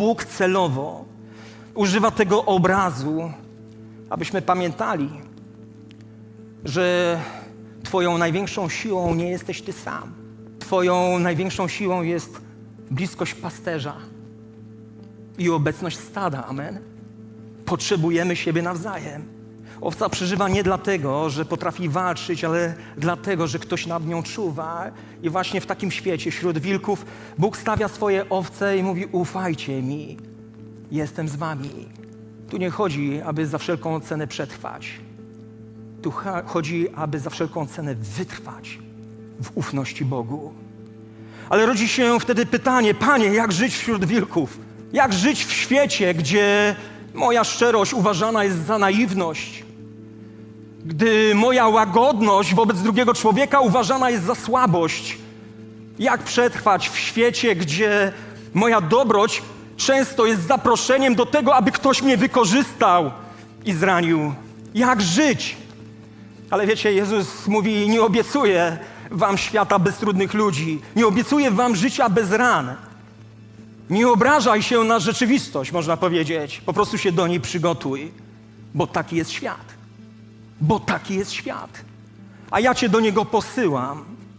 Bóg celowo używa tego obrazu, abyśmy pamiętali, że Twoją największą siłą nie jesteś Ty sam. Twoją największą siłą jest bliskość pasterza i obecność stada. Amen. Potrzebujemy siebie nawzajem. Owca przeżywa nie dlatego, że potrafi walczyć, ale dlatego, że ktoś nad nią czuwa. I właśnie w takim świecie, wśród wilków, Bóg stawia swoje owce i mówi: Ufajcie mi, jestem z wami. Tu nie chodzi, aby za wszelką cenę przetrwać. Tu chodzi, aby za wszelką cenę wytrwać w ufności Bogu. Ale rodzi się wtedy pytanie: Panie, jak żyć wśród wilków? Jak żyć w świecie, gdzie moja szczerość uważana jest za naiwność? Gdy moja łagodność wobec drugiego człowieka uważana jest za słabość? Jak przetrwać w świecie, gdzie moja dobroć często jest zaproszeniem do tego, aby ktoś mnie wykorzystał i zranił? Jak żyć? Ale wiecie, Jezus mówi: Nie obiecuję wam świata bez trudnych ludzi, nie obiecuję wam życia bez ran. Nie obrażaj się na rzeczywistość, można powiedzieć. Po prostu się do niej przygotuj, bo taki jest świat. Bo taki jest świat. A ja cię do niego posyłam,